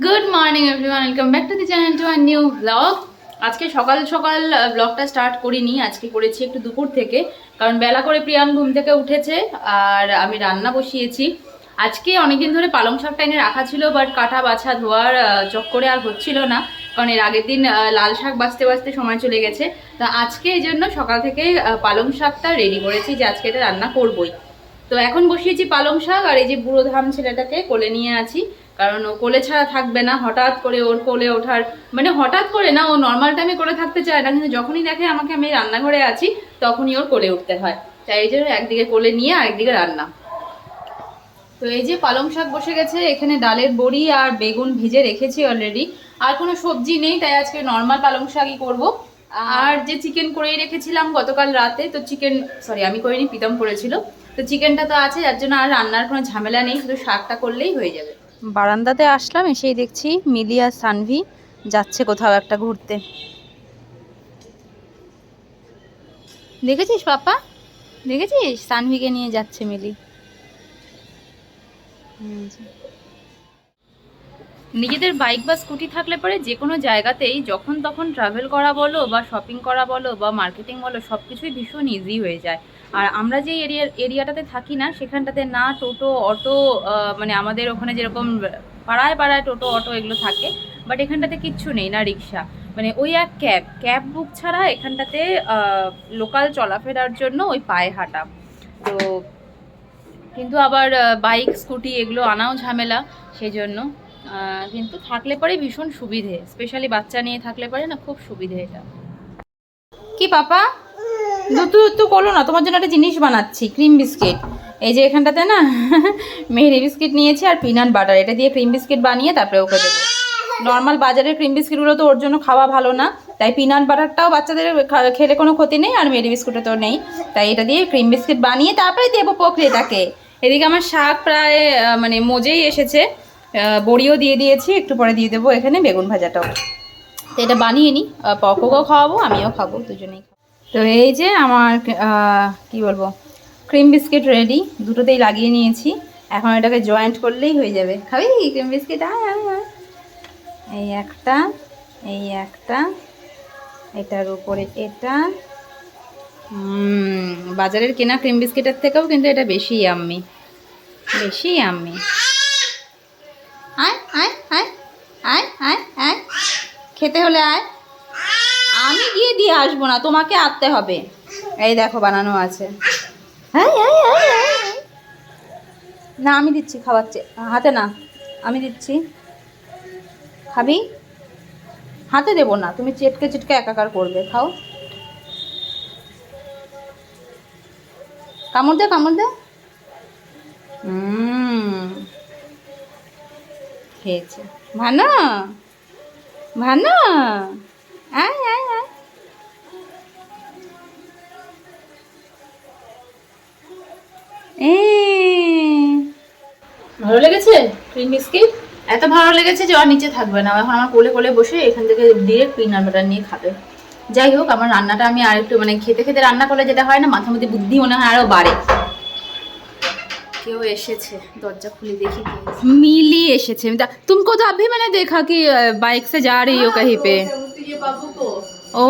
Good morning everyone welcome back to the channel to our new blog আজকে সকাল সকাল ব্লগটা স্টার্ট করিনি। আজকে করেছি একটু দুপুর থেকে। কারণ বেলা করে প্রিয়ান ঘুম থেকে উঠেছে আর আমি রান্না বসিয়েছি। আজকে অনেকদিন ধরে পালং শাকটা এনে রাখা ছিল বাট কাটা, বাছা, ধোয়ার চক্করে আর হচ্ছিল না। কারণ এর আগের দিন লাল শাক বাঁচতে বাছতে সময় চলে গেছে। তা আজকে এই জন্য সকাল থেকে পালং শাকটা রেডি করেছি যে আজকে এটা রান্না করবই। তো এখন বসিয়েছি পালং শাক আর এই যে বুড়ো ধাম ছেলেটাকে কোলে নিয়ে আছি। কারণ ও কোলে ছাড়া থাকবে না, হঠাৎ করে ওর কোলে ওঠার মানে হঠাৎ করে না, ও নর্মাল টাইমে কোলে থাকতে চায় না, কিন্তু যখনই দেখে আমাকে আমি রান্নাঘরে আছি, তখনই ওর কোলে উঠতে হয়। তাই এই জন্য একদিকে কোলে নিয়ে আরেকদিকে রান্না। তো এই যে পালং শাক বসে গেছে, এখানে ডালের বড়ি আর বেগুন ভেজে রেখেছি অলরেডি আর কোনো সবজি নেই, তাই আজকে নর্মাল পালং শাকই করব। আর যে চিকেন করেই রেখেছিলাম গতকাল রাতে, তো চিকেন সরি আমি করিনি, প্রীতম করেছিল। তো চিকেনটা তো আছে, যার জন্য আর রান্নার কোনো ঝামেলা নেই, শুধু শাকটা করলেই হয়ে যাবে। বারান্দাতে আসলাম, এসেই দেখছি মিলি আর সানভি যাচ্ছে কোথাও একটা ঘুরতে। দেখেছিস পাপা? দেখেছিস? সানভিকে নিয়ে যাচ্ছে মিলি। নিজেদের বাইক বা স্কুটি থাকলে পরে যে কোনো জায়গাতেই যখন তখন ট্রাভেল করা বলো বা শপিং করা বলো বা মার্কেটিং বলো সব কিছুই ভীষণ ইজি হয়ে যায়। আর আমরা যে এরিয়া, এরিয়াটাতে থাকি না, সেখানটাতে না টোটো, অটো মানে আমাদের ওখানে যেরকম পাড়ায় পাড়ায় টোটো, অটো এগুলো থাকে বাট এখানটাতে কিচ্ছু নেই, না রিক্সা। মানে ওই এক ক্যাব ক্যাব বুক ছাড়া এখানটাতে লোকাল চলাফেরার জন্য ওই পায়ে হাঁটা। তো কিন্তু আবার বাইক, স্কুটি এগুলো আনাও ঝামেলা সেই জন্য কিন্তু থাকলে পরে ভীষণ সুবিধে। স্পেশালি বাচ্চা নিয়ে থাকলে পরে না খুব সুবিধে এটা। কি পাপা? দুতু দুতু করো না, তোমার জন্য একটা জিনিস বানাচ্ছি ক্রিম বিস্কিট এই যে এখানটাতে না মেহেরি বিস্কিট নিয়েছি আর পিনাট বাটার এটা দিয়ে ক্রিম বিস্কিট বানিয়ে তারপরে ওকে দেবো। নর্মাল বাজারের ক্রিম বিস্কিটগুলো তো ওর জন্য খাওয়া ভালো না, তাই পিনাট বাটারটাও বাচ্চাদের খেলে কোনো ক্ষতি নেই আর মেরি বিস্কুটে তো নেই। তাই এটা দিয়ে ক্রিম বিস্কিট বানিয়ে তারপরে দেবো প্রক্রিয়াটাকে। এদিকে আমার শাক প্রায় মানে মজেই এসেছে বড়িও দিয়ে দিয়েছি, একটু পরে দিয়ে দেবো এখানে বেগুন ভাজাটাও। তো এটা বানিয়ে নিই পকোকেও খাওয়াবো, আমিও খাব দুজনেই। তো এই যে আমার কি বলব ক্রিম বিস্কিট রেডি দুটোতেই লাগিয়ে নিয়েছি। এখন এটাকে জয়েন্ট করলেই হয়ে যাবে। খাবি ক্রিম বিস্কিট এই একটা এই একটা, এটার উপরে এটা। বাজারের কেনা ক্রিম বিস্কিটের থেকেও কিন্তু এটা বেশি আম্মি বেশি আম্মি আয় আয় আয় আয় আয় আয়। খেতে হলে আয়। দিয়ে আসব না তোমাকে আনতে হবে। এই দেখো বানানো আছে। আয়, আয়, আয়। না আমি দিচ্ছি খাওয়াচ্ছে। হাতে না আমি দিচ্ছি। খাবি? হাতে দেবো না তুমি চেটকে চেটকে একাকার করবে খাও। কামড় দে কামড় দে। খেয়েছে। ভানো ভানো। আয় আয়। ভালো লেগেছে ক্রিম বিস্কিট এত ভালো লেগেছে যে আর নিচে থাকবে না এখন আমার কোলে কোলে বসে এখান থেকে ডিরেক্ট পিনাট বাটার নিয়ে খাবে যাই হোক আমার রান্নাটা আমি আর একটু মানে খেতে খেতে রান্না করলে যেটা হয় না মাথার মধ্যে বুদ্ধি মনে হয় আরো বাড়ে কেউ এসেছে দরজা খুলে দেখি কে এসেছে। মিলি এসেছে तुमको तो अभी मैंने देखा कि बाइक से जा रही हो कहीं पे तो ये बाबू को ও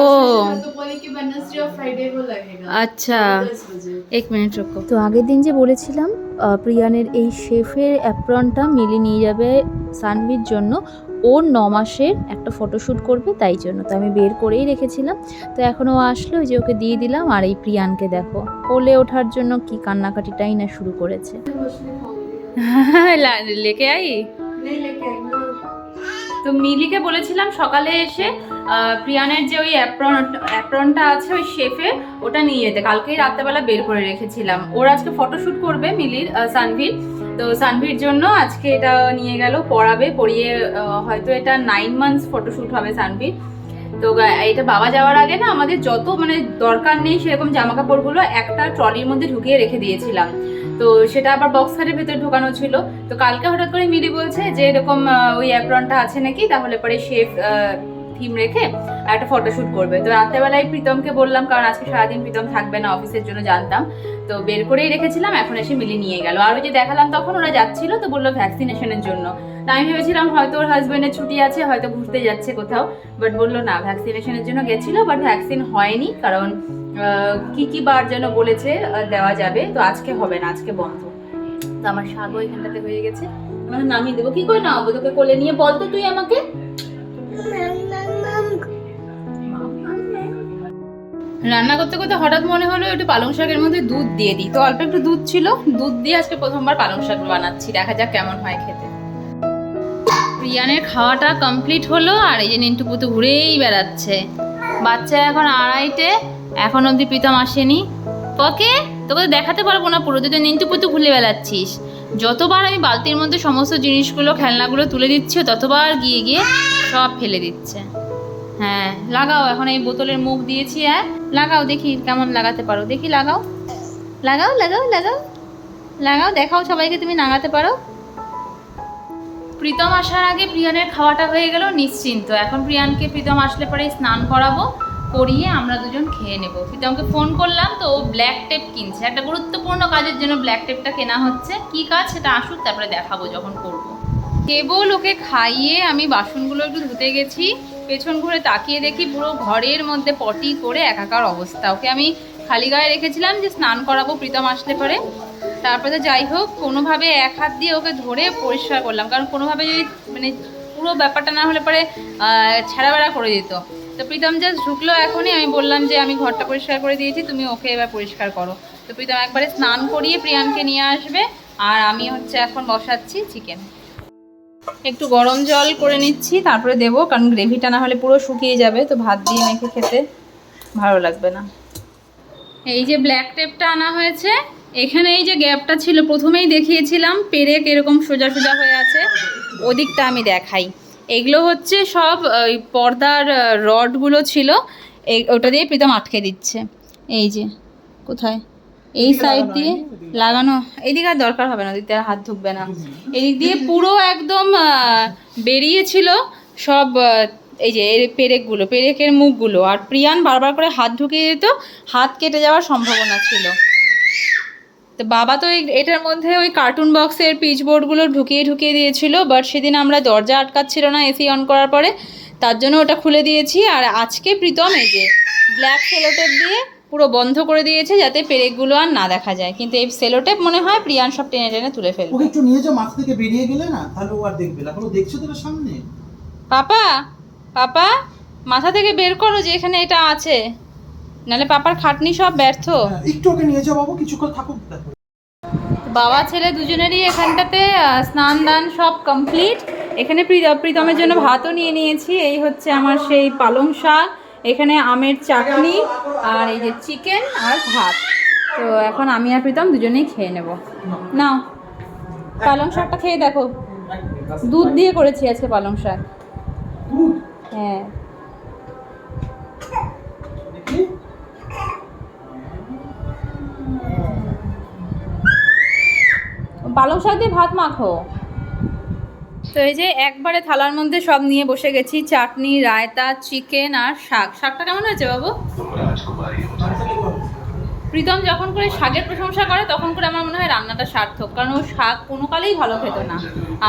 আচ্ছা এক মিনিট রুকো তো আগের দিন যে বলেছিলাম প্রিয়ানের এই শেফের অ্যাপ্রনটা মিলে নিয়ে যাবে সানভির জন্য ও ন মাসের একটা ফটোশ্যুট করবে তাই জন্য। তো আমি বের করেই রেখেছিলাম। তো এখন ও আসলো যে ওকে দিয়ে দিলাম আর এই প্রিয়ানকে দেখো কোলে ওঠার জন্য কি কান্নাকাটিটাই না শুরু করেছে। লেকে আই? তো মিলিকে বলেছিলাম সকালে এসে প্রিয়ানের যে ওই অ্যাপ্রন অ্যাপ্রনটা আছে ওই শেফে ওটা নিয়ে যেতে। কালকেই রাত্রেবেলা বের করে রেখেছিলাম। ওর আজকে ফটোশ্যুট করবে মিলির সানভির। তো সানভির জন্য আজকে এটা নিয়ে গেল, পড়াবে, পড়িয়ে হয়তো এটা নাইন মান্থস ফটোশ্যুট হবে সানভির। তো এটা বাবা যাওয়ার আগে না আমাদের যত মানে দরকার নেই সেরকম জামা কাপড়গুলো একটা ট্রলির মধ্যে ঢুকিয়ে রেখে দিয়েছিলাম। তো সেটা আবার বক্স খাটের ভেতর ঢোকানো ছিল। তো কালকে হঠাৎ করে মিলি বলছে যে এরকম ওই অ্যাপ্রনটা আছে নাকি? তাহলে পরে শেফ থিম রেখে একটা ফটোশ্যুট করবে। তো রাত্রেবেলায় প্রীতমকে বললাম, কারণ আজকে সারাদিন প্রীতম থাকবে না, অফিসের জন্য জানতাম। তো বের করেই রেখেছিলাম, এখন এসে মিলি নিয়ে গেল। আর ওই যে দেখালাম তখন ওরা যাচ্ছিল, তো বলল ভ্যাকসিনেশনের জন্য। তা আমি ভেবেছিলাম হয়তো ওর হাজবেন্ডের ছুটি আছে, হয়তো ঘুরতে যাচ্ছে কোথাও। বাট বলল না ভ্যাকসিনেশনের জন্য গেছিল বাট ভ্যাকসিন হয়নি, কারণ কি কি বার যেন বলেছে দেওয়া যাবে। তো আজকে হবে না, আজকে বন্ধ। তো আমার শাকও এখানটাতে হয়ে গেছে। নামিয়ে দেবো। কি করে নামাবো তোকে কোলে নিয়ে বল তো তুই আমাকে। রান্না করতে করতে হঠাৎ মনে হলো একটু পালং শাকের মধ্যে দুধ দিয়ে দিই। তো অল্প একটু দুধ ছিল। দুধ দিয়ে আজকে প্রথমবার পালং শাক বানাচ্ছি। দেখা যাক কেমন হয় খেতে। প্রিয়ানের খাওয়াটা কমপ্লিট হলো আর এই যে নিন্টু পুতু ঘুরেই বেড়াচ্ছে। বাচ্চা এখন আড়াইটে। এখন অবধি প্রীতম আসেনি। তোকে তোকে দেখাতে পারব না পুরো। তুই তো নিন্টু পুতু ঘুরে বেড়াচ্ছিস। যতবার আমি বালতির মধ্যে সমস্ত জিনিসগুলো, খেলনাগুলো তুলে দিচ্ছি, ততবার গিয়ে গিয়ে সব ফেলে দিচ্ছে। হ্যাঁ লাগাও, এখন এই বোতলের মুখ দিয়েছি হ্যাঁ? লাগাও, দেখি কেমন লাগাতে পারো। দেখি, লাগাও। লাগাও লাগাও লাগাও। লাগাও, দেখাও সবাইকে তুমি লাগাতে পারো। প্রীতম আসার আগে প্রিয়ানের খাওয়াটা হয়ে গেল নিশ্চিন্ত। এখন প্রিয়ানকে প্রীতম আসলে পরে স্নান করাবো। করিয়ে আমরা দুজন খেয়ে নেব। প্রীতমকে ফোন করলাম তো ও ব্ল্যাক টেপ কিনছে। একটা গুরুত্বপূর্ণ কাজের জন্য ব্ল্যাক টেপটা কেনা হচ্ছে। কি কাজ? সেটা আসুক, তারপরে দেখাবো যখন করব। কেবল ওকে খাইয়ে আমি বাসনগুলো একটু ধুতে গেছি। পেছন ঘুরে তাকিয়ে দেখি পুরো ঘরের মধ্যে পটি করে একাকার অবস্থা। ওকে আমি খালি গায়ে রেখেছিলাম যে স্নান করাবো প্রীতম আসলে পরে। তারপরে যাই হোক, কোনোভাবে এক হাত দিয়ে ওকে ধরে পরিষ্কার করলাম। কারণ কোনোভাবে যদি মানে পুরো ব্যাপারটা না হলে পরে ছেঁড়া বেড়া করে দিত। তো প্রীতম জাস্ট ঢুকলো এখনই, আমি বললাম যে আমি ঘরটা পরিষ্কার করে দিয়েছি, তুমি ওকে এবার পরিষ্কার করো। তো প্রীতম একবারে স্নান করিয়ে প্রিয়ানকে নিয়ে আসবে, আর আমি হচ্ছে এখন বসাচ্ছি চিকেন একটু গরম জল করে নিচ্ছি, তারপরে দেবো, কারণ গ্রেভিটা না হলে পুরো শুকিয়ে যাবে, তো ভাত দিয়ে মেখে খেতে ভালো লাগবে না। এই যে ব্ল্যাক টেপটা আনা হয়েছে, এখানে এই যে গ্যাপটা ছিল, প্রথমেই দেখিয়েছিলাম পেরেক এরকম সোজা সোজা হয়ে আছে, ওদিকটা আমি দেখাই। এগুলো হচ্ছে সব ওই পর্দার রডগুলো ছিল। এই ওটা দিয়ে প্রীতম আটকে দিচ্ছে। এই যে কোথায়? এই সাইড দিয়ে লাগানো। এইদিকে আর দরকার হবে না আর হাত ঢুকবে না। এদিক দিয়ে পুরো একদম বেরিয়েছিল সব এই যে এর পেরেকগুলো পেরেকের মুখগুলো। আর প্রিয়ান বারবার করে হাত ঢুকিয়ে দিত হাত কেটে যাওয়ার সম্ভাবনা ছিল। তো বাবা তো এটার মধ্যে ওই কার্টুন বক্সের পিচ বোর্ডগুলো ঢুকিয়ে ঢুকিয়ে দিয়েছিল বাট সেদিন আমরা দরজা আটকাচ্ছিল না এসি অন করার পরে তার জন্য ওটা খুলে দিয়েছি। আর আজকে প্রীতম এই যে ব্ল্যাক সেলোটেপ দিয়ে পুরো বন্ধ করে দিয়েছে যাতে পেরেকগুলো আর না দেখা যায়। কিন্তু এই সেলোটেপ মনে হয় প্রিয়ান সব টেনে টেনে তুলে ফেলবে। ওকে একটু নিয়ে যাও মাথা থেকে বেরিয়ে গেলে না তাহলে ও আর দেখবে না। এখন দেখছ তো সামনে? পাপা পাপা মাথা থেকে বের করো যে এখানে এটা আছে। নালে পাপার খাটনি সব ব্যর্থ। হ্যাঁ, একটু ওকে নিয়ে যাও বাবু কিছুক্ষণ থাকুক বাবা ছেলে দুজনেরই এখানটাতে স্নান দান সব কমপ্লিট এখানে প্রী- প্রীতমের জন্য ভাতও নিয়ে নিয়েছি। এই হচ্ছে আমার সেই পালং শাক এখানে আমের চাটনি আর এই যে চিকেন আর ভাত। তো এখন আমি আর প্রীতম দুজনেই খেয়ে নেব। নাও পালং শাকটা খেয়ে দেখো। দুধ দিয়ে করেছি আজকে পালং শাক। হ্যাঁ। পালং শাক দিয়ে ভাত মাখো। তো এই যে একবারে থালার মধ্যে সব নিয়ে বসে গেছি, চাটনি, রায়তা চিকেন আর শাক। শাকটা কেমন হয়েছে বাবু? প্রীতম যখন করে শাকের প্রশংসা করে, তখন করে আমার মনে হয় রান্নাটা সার্থক, কারণ ও শাক কোনো কালেই ভালো খেত না।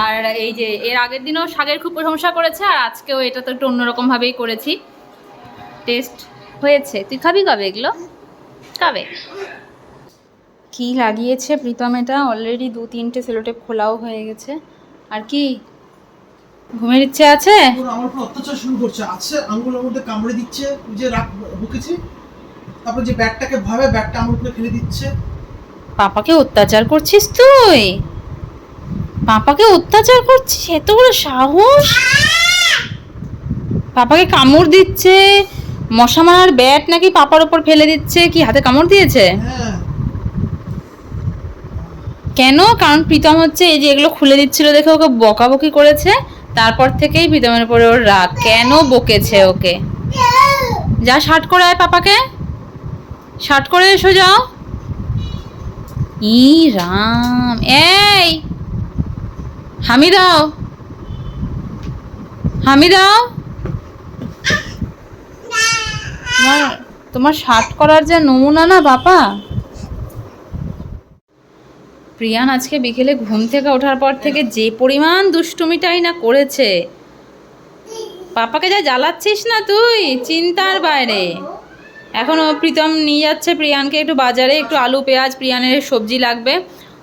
আর এই যে এর আগের দিনও শাকের খুব প্রশংসা করেছে, আর আজকেও এটা তো একটু অন্যরকমভাবেই করেছি। টেস্ট হয়েছে। তুই খাবি কবে এগুলো? খাবে কি লাগিয়েছে প্রীতম এটা? অলরেডি দু তিনটে সেলোটেপ খোলাও হয়ে গেছে। আর কি? ঘুমের ইচ্ছে আছে? আমার উপর অত্যাচার শুরু করছে। আছে আঙ্গুলের মধ্যে কামড়ে দিচ্ছে যে রাখ তারপর যে ব্যাগটাকে ভাবে ব্যাগটা আমার উপরে ফেলে দিচ্ছে। পাপাকে অত্যাচার করছিস তুই? পাপাকে অত্যাচার করছিস? এত বড় সাহস! পাপাকে কামড় দিচ্ছে। মশা মারার ব্যাট নাকি পাপার ওপর ফেলে দিচ্ছে? কি হাতে কামড় দিয়েছে? হ্যাঁ। কেন? কারণ প্রীতম হচ্ছে এই যে এগুলো খুলে দিচ্ছিল দেখে ওকে বকাবকি করেছে, তারপর থেকেই প্রীতমের উপরে ওর রাগ। কেন বকেছে ওকে? যা শার্ট করে আয় পাপাকে। শার্ট করে এসো যাও। ই রাম। এই! হামি দাও। হামি দাও। তোমার তোমার শার্ট করার যা নমুনা না বাবা প্রিয়ান আজকে বিকেলে ঘুম থেকে ওঠার পর থেকে যে পরিমাণ দুষ্টুমিটাই না করেছে। পাপাকে যা জ্বালাচ্ছিস না তুই? চিন্তার বাইরে। এখনও প্রীতম নিয়ে যাচ্ছে প্রিয়ানকে একটু বাজারে একটু আলু পেঁয়াজ প্রিয়ানের সবজি লাগবে।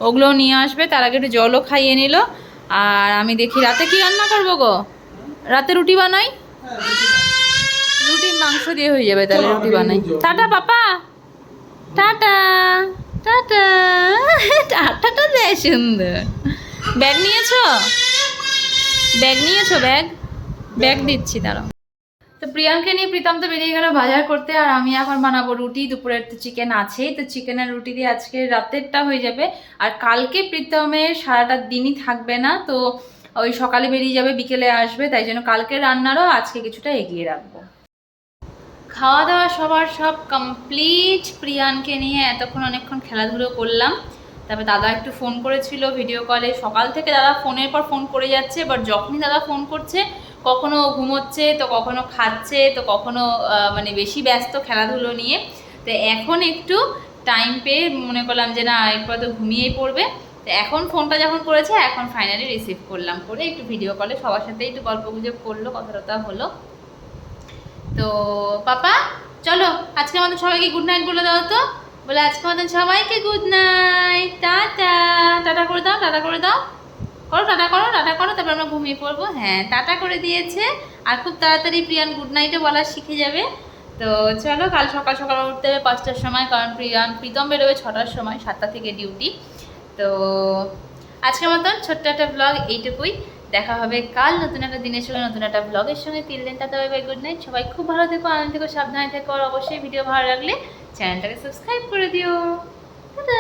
ওগুলোও নিয়ে আসবে তার আগে একটু জলও খাইয়ে নিল। আর আমি দেখি রাতে কি রান্না করব গো? রাতে রুটি বানাই? রুটি মাংস দিয়ে হয়ে যাবে তাহলে রুটি বানাই। Tata papa. টাটা। টাটা। টাটাটা দেয় সুন্দর। ব্যাগ নিয়েছো? ব্যাগ নিয়েছো ব্যাগ? ব্যাগ দিচ্ছি, দাঁড়াও। তো প্রিয়াঙ্কে নিয়ে প্রীতম তো বেরিয়ে গেল বাজার করতে, আর আমি এখন বানাবো রুটি, দুপুরের তো চিকেন আছেই। তো চিকেনের রুটি দিয়ে আজকে রাতেরটা হয়ে যাবে। আর কালকে প্রীতমের সারাটা দিনই থাকবে না, তো ওই সকালে বেরিয়ে যাবে, বিকেলে আসবে, তাই জন্য কালকে রান্নারও আজকে কিছুটা এগিয়ে রাখব। খাওয়া দাওয়া সবার সব কমপ্লিট প্রিয়ানকে নিয়ে এতক্ষণ অনেকক্ষণ খেলাধুলো করলাম। তারপর দাদা একটু ফোন করেছিল ভিডিও কলে সকাল থেকে দাদা ফোনের পর ফোন করে যাচ্ছে এবার যখনই দাদা ফোন করছে, কখনো ঘুমোচ্ছে, তো কখনো খাচ্ছে, তো কখনো মানে বেশি ব্যস্ত খেলাধুলো নিয়ে। তো এখন একটু টাইম পেয়ে মনে করলাম যে, না একটু তো ঘুমিয়েই পড়বে। তো এখন ফোনটা যখন করেছে, এখন ফাইনালি রিসিভ করলাম। করে একটু ভিডিও কলে সবার সাথে একটু গল্প গুজব করল কথা হলো। তো পাপা, চলো আজকে আমাদের সবাইকে গুড নাইট বলে দাও তো। বলে আজকে আমাদের সবাইকে গুড নাইট টাটা। টাটা করে দাও, টাটা করে দাও। করো, টাটা করো টাটা করো, তারপর আমরা ঘুমিয়ে পড়ব। হ্যাঁ টাটা করে দিয়েছে। আর খুব তাড়াতাড়ি প্রিয়ান গুড নাইটও বলা শিখে যাবে। তো চলো, কাল সকাল সকাল উঠতে হবে পাঁচটার সময়, কারণ প্রিয়ান, প্রীতম বেরোবে ছটার সময়, সাতটা থেকে ডিউটি তো আজকের মতন ছোট্ট একটা ব্লগ এইটুকুই। দেখা হবে কাল নতুন একটা দিনের সঙ্গে নতুন একটা ব্লগের সঙ্গে। তিন দিনটা তবে বাই গুড নাইট সবাই খুব ভালো থেকো, আনন্দ থেকো, সাবধানে থেকো, আর অবশ্যই ভিডিও ভালো লাগলে চ্যানেলটাকে সাবস্ক্রাইব করে দিও। টাটা